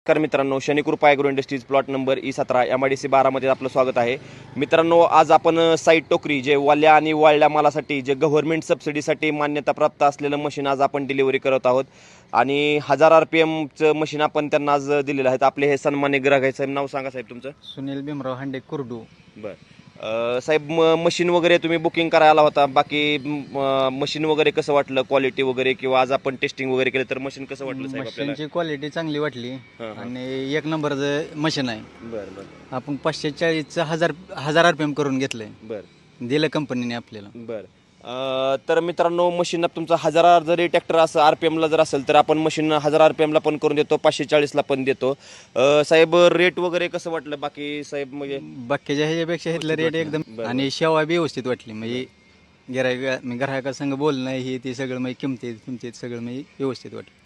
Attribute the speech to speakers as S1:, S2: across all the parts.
S1: नमस्कार मित्रांनो Shanikrupa agro industries plot number E सतरा एम आय डी सी बारामध्ये आपलं स्वागत आहे. मित्रांनो आज आपण साईड टोकरी जे वाल्या आणि वाळल्या मालासाठी जे गव्हर्नमेंट सबसिडीसाठी मान्यता प्राप्त असलेलं मशीन आज आपण डिलिव्हरी करत आहोत. आणि हजार आर पी एमचं मशीन आपण त्यांना आज दिलेलं आहे. आपले हे सन्मान्य ग्राहक आहे साहेब नाव सांगा साहेब तुमचं.
S2: सुनील भीमराव हांडे कुर्डू.
S1: बरं. साहेब म मशीन वगैरे तुम्ही बुकिंग करायला होता. बाकी मशीन वगैरे कसं वाटलं क्वालिटी वगैरे किंवा आज आपण टेस्टिंग वगैरे केलं तर मशीन कसं वाटलं साहेब आपल्याला?
S2: मशीनची क्वालिटी चांगली वाटली.
S1: हां, हां.
S2: आणि एक नंबरचं मशीन आहे.
S1: बरं बरं.
S2: आपण पाचशे चाळीसचं हजार हजार आर पी एम करून घेतलंय.
S1: बरं.
S2: दिलं कंपनीने आपल्याला.
S1: बर. अं, तर मित्रांनो मशीन तुमचा हजार जरी ट्रॅक्टर असं आर पी एमला जर असेल तर आपण मशीन हजार आर पी एमला पण करून देतो पाचशे चाळीसला पण देतो. अं, साहेब रेट वगैरे कसं वाटलं? बाकी साहेब म्हणजे
S2: बाकीच्या ह्याच्यापेक्षा इथलं रेट एकदम. आणि बी व्यवस्थित वाटली. म्हणजे गिरायका ग्राहका संग बोलणं हे ते सगळं म्हणजे किमतीत किमतीत सगळं म्हणजे व्यवस्थित वाटलं.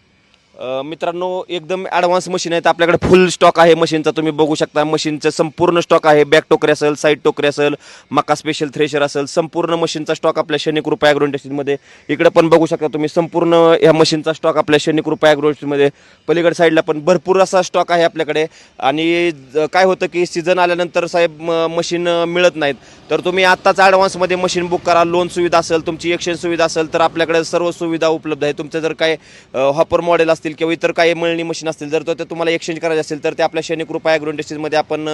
S1: मित्रांनो एकदम ॲडव्हान्स मशीन आहेत. आपल्याकडे फुल स्टॉक आहे मशीनचा तुम्ही बघू शकता मशीनचं संपूर्ण स्टॉक आहे. बॅक टोकरी असेल साईड टोकरी असेल मका स्पेशल थ्रेशर असेल संपूर्ण मशीनचा स्टॉक आपल्या शनिक रुपया इंडस्ट्रीजमध्ये इकडे पण बघू शकता तुम्ही संपूर्ण या मशीनचा स्टॉक आपल्या शनिक रुपया इंडस्ट्रीजमध्ये पलीकडे साईडला पण भरपूर असा स्टॉक आहे आपल्याकडे. आणि ज- काय होतं की सीझन आल्यानंतर साहेब म- मशीन मिळत नाहीत. तर तुम्ही आत्ताच ॲडव्हान्समध्ये मशीन बुक करा. लोन सुविधा असेल तुमची एक्सचेंज सुविधा असेल तर आपल्याकडे सर्व सुविधा उपलब्ध आहे. तुमचं जर काय हॉपर मॉडेल असतं असतील किंवा इतर काही मळणी मशीन असतील जर ते तुम्हाला एक्सचेंज करायचे असेल तर ते आपल्या शनिकृपा ॲग्रो इंडस्ट्रीजमध्ये आपण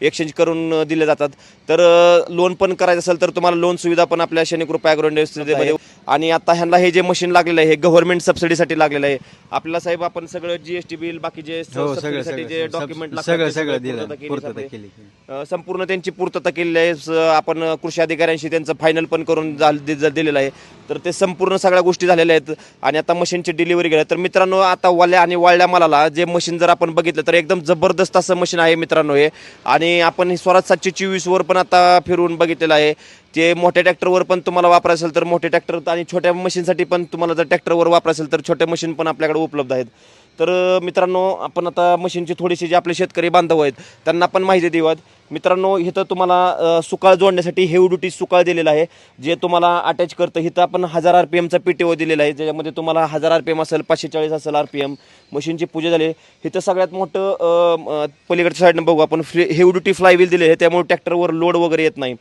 S1: एक्सचेंज करून दिले जातात. तर लोन पण करायचं असेल तर तुम्हाला लोन सुविधा पण आपल्या शनिकृपा ॲग्रो इंडस्ट्रीजमध्ये आणि आता ह्यांना हे जे मशीन लागलेलं आहे हे गव्हर्नमेंट सबसिडीसाठी लागलेलं आहे. आपल्याला साहेब आपण सगळं जीएसटी बिल बाकी जे
S2: हो सगळं
S1: सबसिडीसाठी जे
S2: सगळं
S1: डॉक्युमेंट
S2: सब- सगळं सगळं दिलं पूर्तता
S1: पूर्तता
S2: केली.
S1: अ, संपूर्ण त्यांची पूर्तता केलेली आहे. स- आपण कृषी अधिकाऱ्यांशी त्यांचं फायनल पण करून झाल- दि- ज- दिलेलं आहे. तर ते संपूर्ण सगळ्या गोष्टी झालेल्या आहेत. आणि आता मशीनची डिलिव्हरी गेल्या तर मित्रांनो आता वाल्या आणि वाळल्या मालाला जे मशीन जर आपण बघितलं तर एकदम जबरदस्त असं मशीन आहे मित्रांनो हे. आणि आपण हे स्वराज सातशे चोवीसवर पण आता फिरून बघितलेलं आहे. ते मोठ्या ट्रॅक्टरवर पण तुम्हाला वापरायचं असेल तर मोठे ट्रॅक्टर आणि छोट्या मशीनसाठी पण तुम्हाला जर ट्रॅक्टरवर वापरायचं असेल तर छोट्या मशीन पण आपल्याकडे उपलब्ध आहेत. तर मित्रांनो आपण आता मशीनची थोडीशी जे आपले शेतकरी बांधव आहेत त्यांना पण माहिती देऊयात. मित्रांनो इथं तुम्हाला सुकाळ जोडण्यासाठी हेव ड्युटी सुकाळ दिलेला आहे जे तुम्हाला अटॅच करतं. इथं आपण हजार आर पी एमचा पी टी ओ दिलेला आहे ज्याच्यामध्ये तुम्हाला हजार आर पी एम असेल पाचशे चाळीस असेल आर पी एम मशीनची पूजा झाली इथं सगळ्यात मोठं पलीकडच्या साईडनं बघू आपण फ्री हेव ड्युटी फ्लायव्हील दिले आहे त्यामुळे ट्रॅक्टरवर लोड वगैरे येत नाही.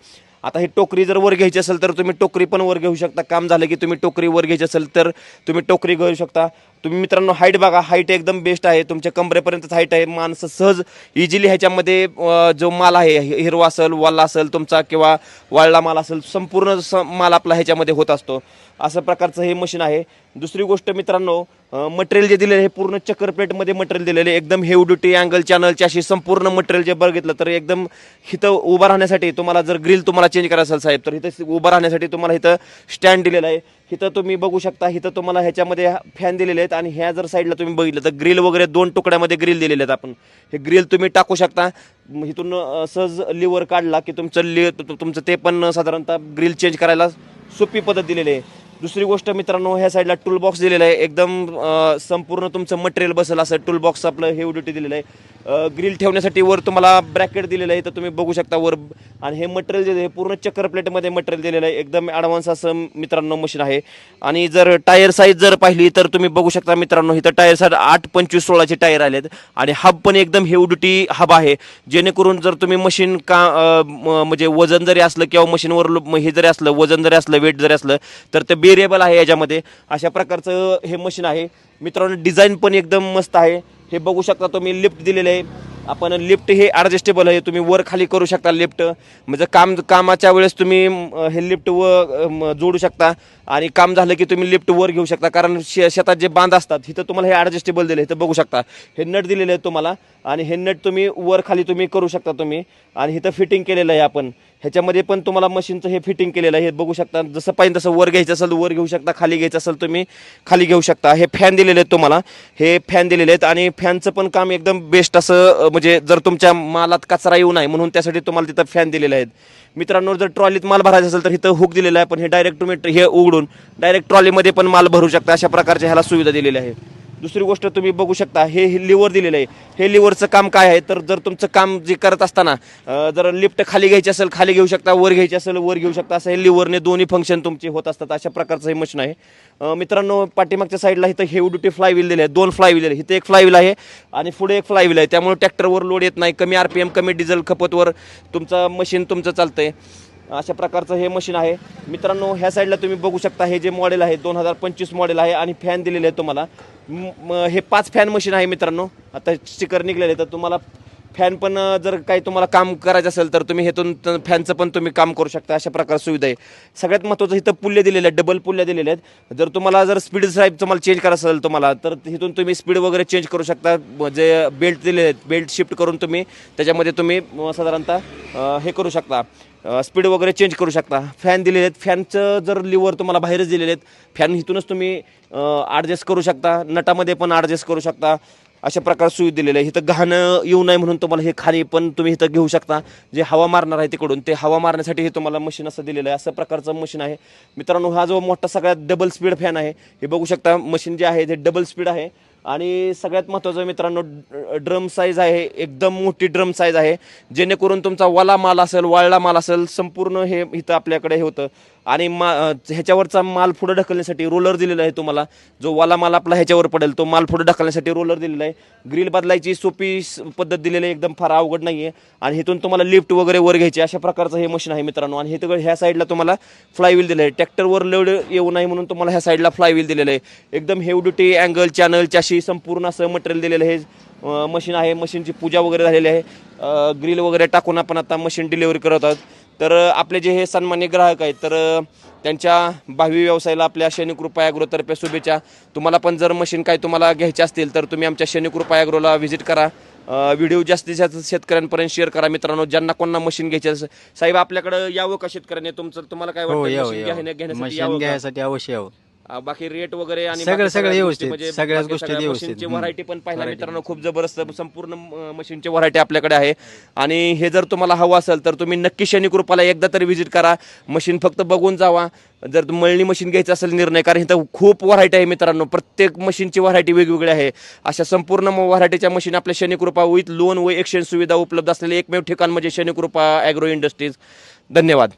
S1: आता ही टोकरी जर वर घ्यायची असेल तर तुम्ही टोकरी पण वर घेऊ शकता. काम झालं की तुम्ही टोकरी वर घ्यायची असेल तर तुम्ही टोकरी घेऊ शकता. तुम्ही मित्रांनो हाईट बघा. हाईट एकदम बेस्ट आहे. तुमच्या कमरेपर्यंतच हाईट आहे. माणसं सहज इझिली ह्याच्यामध्ये जो माल आहे हिरवा असेल वाला असेल तुमचा किंवा वाळला माल असेल संपूर्ण स- माल आपला ह्याच्यामध्ये होत असतो. असं प्रकारचं हे मशीन आहे. दुसरी गोष्ट मित्रांनो मटेरियल जे दिलेलं आहे हे पूर्ण चक्कर प्लेटमध्ये मटेरियल दिलेलं आहे. एकदम हेव ड्युटी अँगल चॅनलच्या अशी संपूर्ण मटेरियल जे बघितलं तर एकदम इथं उभं राहण्यासाठी तुम्हाला जर ग्रिल तुम्हाला चेंज करायचं असेल साहेब तर इथं उभं राहण्यासाठी तुम्हाला इथं स्टँड दिलेलं आहे. इथं तुम्ही बघू शकता इथं तुम्हाला ह्याच्यामध्ये फॅन दिलेले आहेत आणि ह्या जर साईडला तुम्ही बघितलं तर ग्रिल वगैरे दोन तुकड्यामध्ये ग्रिल दिलेले आहेत आपण. हे ग्रिल तुम्ही टाकू शकता. इथून सहज लिव्हर काढला की तुमचं लि तुमचं ते पण साधारणतः ग्रिल चेंज करायला सोपी पद्धत दिलेली आहे. दुसरी गोष्ट मित्रांनो ह्या साईडला टूल बॉक्स दिलेला आहे. एकदम संपूर्ण तुमचं मटेरियल बसेल असं टूल बॉक्स आपलं हेवी ड्युटी दिलेलं आहे. ग्रिल ठेवण्यासाठी वर तुम्हाला ब्रॅकेट दिलेलं आहे तर तुम्ही बघू शकता वर. आणि हे मटेरियल जे आहे हे पूर्ण चक्कर प्लेटमध्ये मटेरियल दिलेलं आहे. एकदम ॲडव्हान्स असं मित्रांनो मशीन आहे. आणि जर टायर साईज जर पाहिली तर तुम्ही बघू शकता मित्रांनो इथं टायर साईज आठ पंचवीस सोळाचे टायर आलेत. आणि हब पण एकदम हेव ड्युटी हब आहे. जेणेकरून जर तुम्ही मशीन का म- म्हणजे वजन जरी असलं किंवा मशीनवर लो- हे जरी असलं वजन जरी असलं वेट जरी असलं तर ते बेरिएबल आहे याच्यामध्ये. अशा प्रकारचं हे मशीन आहे. मित्रांनो डिझाईन पण एकदम मस्त आहे. हे बघू शकता तुम्ही लिफ्ट दिलेलं आहे. आपण लिफ्ट हे ॲडजस्टेबल आहे. तुम्ही वर खाली करू शकता लिफ्ट म्हणजे काम कामाच्या वेळेस तुम्ही हे लिफ्ट व जोडू शकता. आणि काम झालं की तुम्ही लिफ्ट वर घेऊ शकता. कारण शे शेतात जे बांध असतात तिथं तुम्हाला हे ॲडजस्टेबल दिले इथं बघू शकता. हे नट दिलेले आहे तुम्हाला. आणि हे नट तुम्ही वर खाली तुम्ही करू शकता तुम्ही. आणि इथं फिटिंग केलेलं आहे आपण. ह्याच्यामध्ये पण तुम्हाला मशीनचं हे फिटिंग केलेलं आहे. हे बघू शकता जसं पाहिजे तसं वर घ्यायचं असेल वर घेऊ शकता खाली घ्यायचं असेल तुम्ही खाली घेऊ शकता. हे फॅन दिलेले आहेत तुम्हाला. हे फॅन दिलेले आहेत आणि फॅनचं पण काम एकदम बेस्ट असं म्हणजे जर तुमच्या मालात कचरा येऊ नये म्हणून त्यासाठी तुम्हाला तिथं फॅन दिलेले आहेत. मित्रांनो जर ट्रॉलीत माल भरायचा असेल तर इथं हुक दिलेला आहे पण हे डायरेक्ट तुम्ही हे उघडून डायरेक्ट ट्रॉलीमध्ये पण माल भरू शकता अशा प्रकारच्या ह्याला सुविधा दिलेल्या आहे दुसरी गोष्ट तुम्ही बघू शकता हे लिव्हर दिलेलं आहे. हे लिव्हरचं काम काय आहे? तर जर तुमचं काम जे करत असताना जर लिफ्ट खाली घ्यायची असेल खाली घेऊ शकता वर घ्यायची असेल वर घेऊ शकता असं हे लिव्हरने दोन्ही फंक्शन तुमचे होत असतात अशा प्रकारचं हे मशीन आहे. मित्रांनो पाठीमागच्या साईडला इथं हे ड्युटी फ्लायव्हील दिले आहे दोन फ्लायव्हील आहे. इथे एक फ्लाय व्हील आहे आणि पुढे एक फ्लायव्हील आहे. त्यामुळे ट्रॅक्टरवर लोड येत नाही कमी आर पी एम कमी डिझेल खपतवर तुमचं मशीन तुमचं चालतं आहे अशा प्रकारचं हे मशीन आहे. मित्रांनो ह्या साईडला तुम्ही बघू शकता हे जे मॉडेल आहे दोन हजार पंचवीस मॉडेल आहे आणि फॅन दिलेले आहे तुम्हाला. हे पाच फॅन मशीन आहे मित्रांनो. आता स्टिकर निघलेले आहे, तर तुम्हाला फॅन पण जर काही तुम्हाला काम करायचं असेल तर तुम्ही हेतून फॅनचं पण तुम्ही काम करू शकता अशा प्रकार सुविधा आहे. सगळ्यात महत्त्वाचं इथं पुल्ले दिलेले आहेत डबल पुल्ल्या दिलेले आहेत. जर तुम्हाला जर स्पीड साहेब तुम्हाला चेंज करायचं असेल तुम्हाला तर इथून तुम्ही स्पीड वगैरे चेंज करू शकता. जे बेल्ट दिलेले आहेत बेल्ट शिफ्ट करून तुम्ही त्याच्यामध्ये तुम्ही साधारणतः हे करू शकता. स्पीड वगैरे चेंज करू शकता. फॅन दिलेले आहेत फॅनचं जर लिव्हर तुम्हाला बाहेरच दिलेले आहेत फॅन इथूनच तुम्ही ॲडजस्ट करू शकता. नटामध्ये पण ॲडजस्ट करू शकता. अशा प्रकार सुविधा दिलेलं आहे इथं घाणं येऊ नये म्हणून तुम्हाला हे खाली पण तुम्ही इथं घेऊ शकता. जे हवा मारणार आहे तिकडून ते हवा मारण्यासाठी हे तुम्हाला मशीन असं दिलेलं आहे. असं प्रकारचं मशीन आहे. मित्रांनो हा जो मोठा सगळ्यात डबल स्पीड फॅन आहे हे बघू शकता मशीन जे आहे ते डबल स्पीड आहे आणि सगळ्यात महत्त्वाचं मित्रांनो ड्रम साईज आहे एकदम मोठी ड्रम साईज आहे. जेणेकरून तुमचा वाला माल असेल वाळला माल असेल संपूर्ण हे इथं आपल्याकडे हे होतं. आणि मा ह्याच्यावरचा माल पुढं ढकलण्यासाठी रोलर दिलेला आहे तुम्हाला. जो वाला माल आपला ह्याच्यावर पडेल तो माल पुढं ढकलण्यासाठी रोलर दिलेला आहे. ग्रिल बदलायची सोपी पद्धत दिलेली आहे एकदम फार अवघड नाही आहे आणि इथून तुम्हाला लिफ्ट वगैरे वर घ्यायची अशा प्रकारचं हे मशीन आहे मित्रांनो. आणि हे ह्या साईडला तुम्हाला फ्लायव्हील दिलं आहे. ट्रॅक्टरवर लोड येऊ नये म्हणून तुम्हाला ह्या साईडला फ्लायव्हील दिलेलं आहे. एकदम हेव अँगल चॅनल चाशी संपूर्ण असं मटेरियल दिलेलं आहे. अं, मशीन आहे मशीनची पूजा वगैरे झालेली आहे. ग्रिल वगैरे टाकून आपण आता मशीन डिलिव्हरी करत आहोत. तर आपले जे हे सन्मान्य ग्राहक आहेत तर त्यांच्या भावी व्यवसायाला आपल्या शनिकृपा ॲग्रोतर्फे शुभेच्छा. तुम्हाला पण जर मशीन काय तुम्हाला घ्यायचे असतील तर तुम्ही आमच्या शनिकृपा ॲग्रोला व्हिजिट करा. व्हिडिओ जास्तीत जास्त शेतकऱ्यांपर्यंत शेअर करा मित्रांनो. ज्यांना कोणाला मशीन घ्यायचे असेल. साहेब आपल्याकडे यावं का शेतकऱ्याने? तुमचं तुम्हाला काय
S2: हो
S1: वाटतं? मशीन?
S2: घ्यायसाठी अवश्य यावं.
S1: अं, बाकी रेट वगैरे आणि
S2: सगळं-
S1: बाकी
S2: सगळं
S1: सगळ्या
S2: व्यवस्थित.
S1: गोष्टी म्हणजे
S2: सगळ्याच
S1: बाकी
S2: गोष्टी
S1: सगळ्या
S2: व्यवस्थित.
S1: मशीनची
S2: हम्म.
S1: व्हरायटी पण पाहिला. मित्रांनो खूप जबरदस्त संपूर्ण म- मशीनची व्हरायटी आपल्याकडे आहे आणि हे जर तुम्हाला हवं असेल तर तुम्ही नक्की शनिकृपाला एकदा तरी व्हिजिट करा मशीन फक्त बघून जावा जर मळणी मशीन घ्यायचं असेल निर्णय कारण इथं खूप व्हरायटी आहे मित्रांनो प्रत्येक मशीनची व्हरायटी वेगवेगळी आहे अशा संपूर्ण व्हरायटीच्या मशीन आपल्या शनिकृपा विथ लोन व एक्सचेंज सुविधा उपलब्ध असलेले एकमेव ठिकाण म्हणजे शनिकृपा ॲग्रो इंडस्ट्रीज धन्यवाद